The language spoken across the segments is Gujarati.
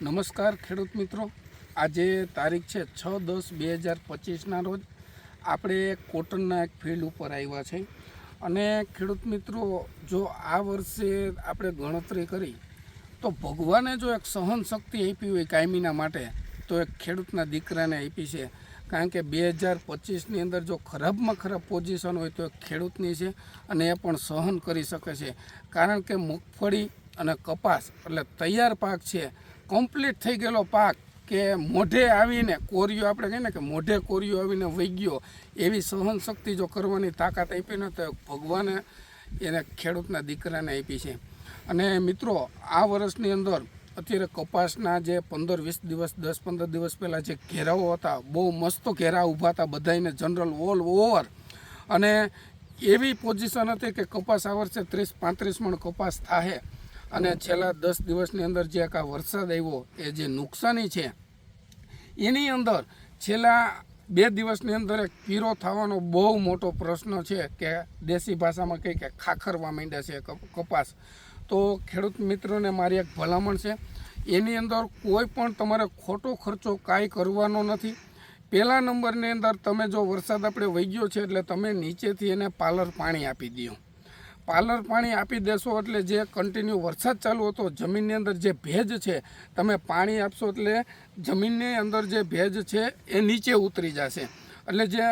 નમસ્કાર ખેડૂત મિત્રો. આજે તારીખ છે છ દસ બે હજાર પચીસના રોજ આપણે કોટનના એક ફિલ્ડ ઉપર આવ્યા છે. અને ખેડૂત મિત્રો, જો આ વર્ષે આપણે ગણતરી કરી, તો ભગવાને જો એક સહન શક્તિ આપી હોય કાયમીના માટે, તો એક ખેડૂતના દીકરાને આપી છે. કારણ કે બે હજાર પચીસની અંદર જો ખરાબમાં ખરાબ પોઝિશન હોય તો એ ખેડૂતની છે અને એ પણ સહન કરી શકે છે. કારણ કે મગફળી અને કપાસ એટલે તૈયાર પાક છે. કમ્પ્લીટ થઈ ગયેલો પાક કે મોઢે આવીને કોરિયો આપણે કહીએ ને કે મોઢે કોરિયો આવીને વહી ગયો, એવી સહન શક્તિ જો કરવાની તાકાત આપી ને તો ભગવાને એને ખેડૂતના દીકરાને આપી છે. અને મિત્રો, આ વર્ષની અંદર અત્યારે કપાસના જે પંદર વીસ દિવસ, દસ પંદર દિવસ પહેલાં જે ઘેરાઓ હતા, બહુ મસ્ત ઘેરા ઊભા હતા બધાને જનરલ ઓલ ઓવર. અને એવી પોઝિશન હતી કે કપાસ આ વર્ષે ત્રીસ પાંત્રીસ મણ કપાસ થાય અને છેલ્લા દસ દિવસની અંદર જે આ વરસાદ આવ્યો એ જે નુકસાની છે, એની અંદર છેલ્લા બે દિવસની અંદર એક પીરો થવાનો બહુ મોટો પ્રશ્ન છે કે દેશી ભાષામાં કહે કે ખાખરવા માંડ્યા છે કપાસ. તો ખેડૂત મિત્રોને મારી એક ભલામણ છે, એની અંદર કોઈ પણ તમારે ખોટો ખર્ચો કાંઈ કરવાનો નથી. પહેલા નંબરની અંદર તમે જો વરસાદ આપણે વહી ગયો છે, એટલે તમે નીચેથી એને પાલર પાણી આપી દો પાલર પાણી આપી દેશો એટલે જે કન્ટિન્યુ વરસાદ ચાલુ હતો, જમીનની અંદર જે ભેજ છે, તમે પાણી આપશો એટલે જમીનની અંદર જે ભેજ છે એ નીચે ઉતરી જશે. એટલે જે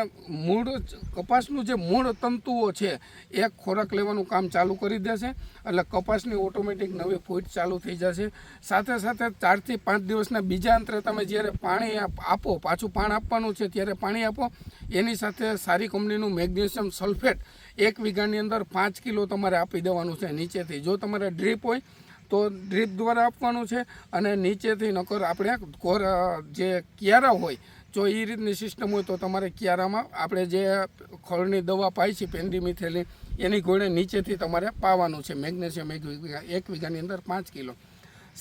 મૂળ કપાસનું જે મૂળ તંતુઓ છે, એ ખોરાક લેવાનું કામ ચાલુ કરી દેશે. એટલે કપાસની ઓટોમેટિક નવી ફૂટ ચાલુ થઈ જશે. સાથે સાથે ચારથી પાંચ દિવસના બીજા અંતરે તમે જ્યારે પાણી આપો, પાછું પાણી આપવાનું છે ત્યારે પાણી આપો. એની સાથે સારી કંપનીનું મેગ્નેશિયમ સલ્ફેટ એક વીઘાની અંદર પાંચ કિલો તમારે આપી દેવાનું છે નીચેથી. જો તમારે ડ્રીપ હોય, તો ડ્રીપ દ્વારા આપવાનું છે અને નીચેથી નકર આપણે કોર, જે ક્યારા હોય જો એ રીતની સિસ્ટમ હોય તો તમારે ક્યારામાં આપણે જે ખળની દવા પાઈ છે પેન્ડીમિથેલી એની ઘોડે નીચેથી તમારે પાવાનું છે, મેગ્નેશિયમ એક વીઘા, એક વીઘાની અંદર પાંચ કિલો.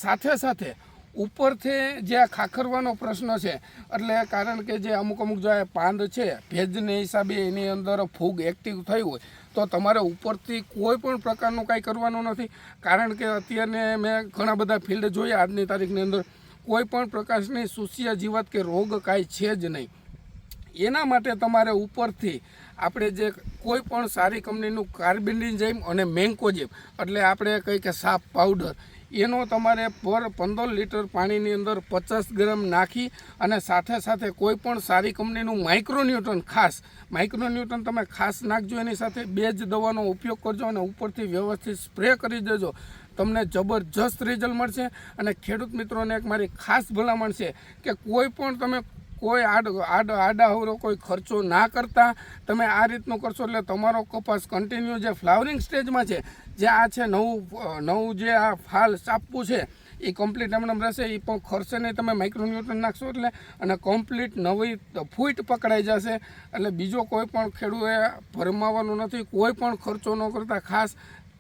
સાથે સાથે ઉપરથી જે આ ખાખરવાનો પ્રશ્ન છે, એટલે કારણ કે જે અમુક અમુક જે પાંદ છે, ભેજને હિસાબે એની અંદર ફૂગ એક્ટિવ થઈ હોય, તો તમારે ઉપરથી કોઈ પણ પ્રકારનું કાંઈ કરવાનું નથી. કારણ કે અત્યારને મેં ઘણા બધા ફિલ્ડ જોયા, આજની તારીખની અંદર કોઈ પણ પ્રકારની સુસિયા જીવત કે રોગ કાંઈ છે જ નહીં. એના માટે તમારે ઉપરથી આપણે જે કોઈ પણ સારી કંપનીનું કાર્બિન્ડિઝાઇમ અને મેન્કોજેમ એટલે આપણે કહીએ કે સાફ પાવડર, એનો તમારે પર પંદર લીટર પાણીની અંદર પચાસ ગ્રામ નાખી અને સાથે સાથે કોઈ પણ સારી કંપનીનું માઇક્રોન્યુટન ખાસ માઇક્રોન્યુટન તમે ખાસ નાખજો એની સાથે, બે જ દવાનો ઉપયોગ કરજો અને ઉપરથી વ્યવસ્થિત સ્પ્રે કરી દેજો. તમને જબરજસ્ત રિઝલ્ટ મળશે. અને ખેડૂત મિત્રોને એક મારી ખાસ ભલામણ છે કે કોઈ પણ તમે કોઈ આડ આડ આડાહવરો કોઈ ખર્ચો ના કરતા, તમે આ રીતનું કરશો એટલે તમારો કપાસ કન્ટિન્યુ જે ફ્લાવરિંગ સ્ટેજમાં છે, જે આ છે નવું નવું જે આ ફાલ ચાપવું છે, એ કમ્પ્લીટ એમનેમ રહેશે. એ પણ ખર્ચે નહીં, તમે માઇક્રોન્યુટ્રન નાખશો એટલે અને કમ્પ્લીટ નવી ફૂટ પકડાઈ જશે. એટલે બીજો કોઈ પણ ખેડૂએ ભરમાવાનું નથી, કોઈ પણ ખર્ચો ન કરતા, ખાસ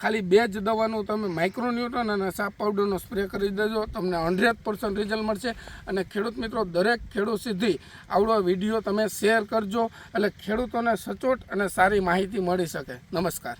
ખાલી બે જ દવાનું તમે માઇક્રોન્યુટન અને સાપ પાવડરનો સ્પ્રે કરી દેજો. તમને હંડ્રેડ પર્સન્ટ રિઝલ્ટ મળશે. અને ખેડૂત મિત્રો, દરેક ખેડૂત સુધી આવડો વીડિયો તમે શેર કરજો. એટલે ખેડૂતોને સચોટ અને સારી માહિતી મળી શકે. નમસ્કાર.